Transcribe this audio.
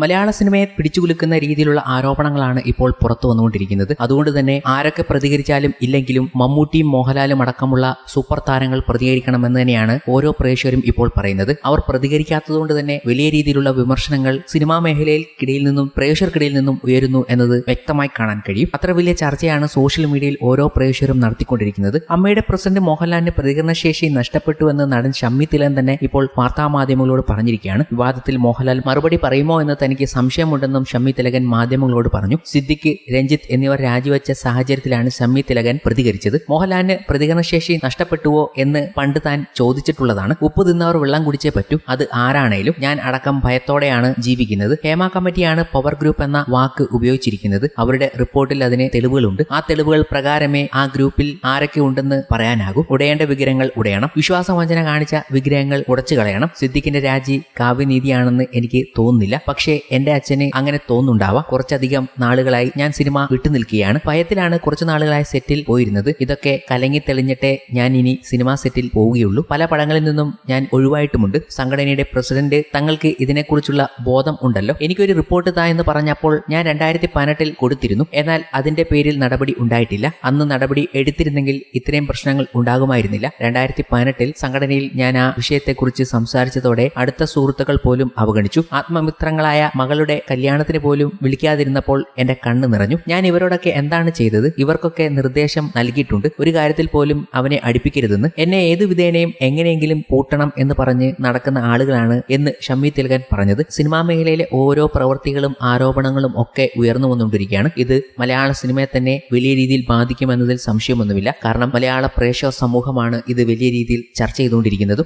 മലയാള സിനിമയെ പിടിച്ചുകുലുക്കുന്ന രീതിയിലുള്ള ആരോപണങ്ങളാണ് ഇപ്പോൾ പുറത്തു വന്നുകൊണ്ടിരിക്കുന്നത്. അതുകൊണ്ട് തന്നെ ആരൊക്കെ പ്രതികരിച്ചാലും ഇല്ലെങ്കിലും മമ്മൂട്ടിയും മോഹൻലാലും അടക്കമുള്ള സൂപ്പർ താരങ്ങൾ പ്രതികരിക്കണമെന്ന് തന്നെയാണ് ഓരോ പ്രേക്ഷകരും ഇപ്പോൾ പറയുന്നത്. അവർ പ്രതികരിക്കാത്തതുകൊണ്ട് തന്നെ വലിയ രീതിയിലുള്ള വിമർശനങ്ങൾ സിനിമാ മേഖലയിൽക്കിടയിൽ നിന്നും പ്രേക്ഷകർക്കിടയിൽ നിന്നും ഉയരുന്നു എന്നത് വ്യക്തമായി കാണാൻ കഴിയും. അത്ര വലിയ ചർച്ചയാണ് സോഷ്യൽ മീഡിയയിൽ ഓരോ പ്രേക്ഷകരും നടത്തിക്കൊണ്ടിരിക്കുന്നത്. അമ്മയുടെ പ്രസിഡന്റ് മോഹൻലാലിന്റെ പ്രതികരണശേഷി നഷ്ടപ്പെട്ടു എന്ന് നടൻ ഷമ്മി തിലൻ തന്നെ ഇപ്പോൾ വാർത്താമാധ്യമങ്ങളോട് പറഞ്ഞിരിക്കുകയാണ്. വിവാദത്തിൽ മോഹൻലാൽ മറുപടി പറയുമോ എന്ന് തനിക്ക് സംശയമുണ്ടെന്നും ഷമ്മി തിലകൻ മാധ്യമങ്ങളോട് പറഞ്ഞു. സിദ്ദിഖ് രഞ്ജിത്ത് എന്നിവർ രാജിവെച്ച സാഹചര്യത്തിലാണ് ഷമ്മി തിലകൻ പ്രതികരിച്ചത്. മോഹൻലാലിന് പ്രതികരണശേഷി നഷ്ടപ്പെട്ടുവോ എന്ന് പണ്ട് താൻ ചോദിച്ചിട്ടുള്ളതാണ്. ഉപ്പ് തിന്നവർ വെള്ളം കുടിച്ചേ പറ്റൂ. അത് ആരാണേലും. ഞാൻ അടക്കം ഭയത്തോടെയാണ് ജീവിക്കുന്നത്. ഹേമ കമ്മിറ്റിയാണ് പവർ ഗ്രൂപ്പ് എന്ന വാക്ക് ഉപയോഗിച്ചിരിക്കുന്നത്. അവരുടെ റിപ്പോർട്ടിൽ അതിന് തെളിവുകളുണ്ട്. ആ തെളിവുകൾ പ്രകാരമേ ആ ഗ്രൂപ്പിൽ ആരൊക്കെ ഉണ്ടെന്ന് പറയാനാകൂ. ഉടയേണ്ട വിഗ്രഹങ്ങൾ ഉടയണം. വിശ്വാസവഞ്ചന കാണിച്ച വിഗ്രഹങ്ങൾ ഉടച്ചു കളയണം സിദ്ദിഖിന്റെ രാജി കാവ്യനീതിയാണെന്ന് എനിക്ക് തോന്നുന്നില്ല. പക്ഷേ എന്റെ അച്ഛന് അങ്ങനെ തോന്നുന്നുണ്ടാവാം. കുറച്ചധികം നാളുകളായി ഞാൻ സിനിമ വിട്ടുനിൽക്കുകയാണ് ഭയത്തിലാണ് കുറച്ചു നാളുകളായി സെറ്റിൽ പോയിരുന്നത്. ഇതൊക്കെ കലങ്ങി തെളിഞ്ഞിട്ടേ ഞാൻ ഇനി സിനിമാ സെറ്റിൽ പോവുകയുള്ളൂ. പല പടങ്ങളിൽ നിന്നും ഞാൻ ഒഴിവായിട്ടുമുണ്ട്. സംഘടനയുടെ പ്രസിഡന്റ് തങ്ങൾക്ക് ഇതിനെക്കുറിച്ചുള്ള ബോധം ഉണ്ടല്ലോ. എനിക്കൊരു റിപ്പോർട്ട് താ എന്ന് പറഞ്ഞപ്പോൾ ഞാൻ രണ്ടായിരത്തി പതിനെട്ടിൽ കൊടുത്തിരുന്നു. എന്നാൽ അതിന്റെ പേരിൽ നടപടി ഉണ്ടായിട്ടില്ല. അന്ന് നടപടി എടുത്തിരുന്നെങ്കിൽ ഇത്രയും പ്രശ്നങ്ങൾ ഉണ്ടാകുമായിരുന്നില്ല. രണ്ടായിരത്തി പതിനെട്ടിൽ സംഘടനയിൽ ഞാൻ ആ വിഷയത്തെക്കുറിച്ച് സംസാരിച്ചതോടെ അടുത്ത സുഹൃത്തുക്കൾ പോലും അവഗണിച്ചു. ആത്മമിത്രങ്ങളായ മകളുടെ കല്യാണത്തിന് പോലും വിളിക്കാതിരുന്നപ്പോൾ എന്റെ കണ്ണ് നിറഞ്ഞു. ഞാൻ ഇവരോടൊക്കെ എന്താണ് ചെയ്തത്? ഇവർക്കൊക്കെ നിർദ്ദേശം നൽകിയിട്ടുണ്ട്. ഒരു കാര്യത്തിൽ പോലും അവനെ അടുപ്പിക്കരുതെന്ന്. എന്നെ ഏതു വിധേനയും എങ്ങനെയെങ്കിലും പൂട്ടണം എന്ന് പറഞ്ഞ് നടക്കുന്ന ആളുകളാണ് എന്ന് ഷമ്മി തിലകൻ പറഞ്ഞത്. സിനിമാ മേഖലയിലെ ഓരോ പ്രവൃത്തികളും ആരോപണങ്ങളും ഒക്കെ ഉയർന്നു വന്നുകൊണ്ടിരിക്കുകയാണ്. ഇത് മലയാള സിനിമയെ തന്നെ വലിയ രീതിയിൽ ബാധിക്കുമെന്നതിൽ സംശയമൊന്നുമില്ല. കാരണം മലയാള പ്രേക്ഷക സമൂഹമാണ് ഇത് വലിയ രീതിയിൽ ചർച്ച ചെയ്തുകൊണ്ടിരിക്കുന്നതും.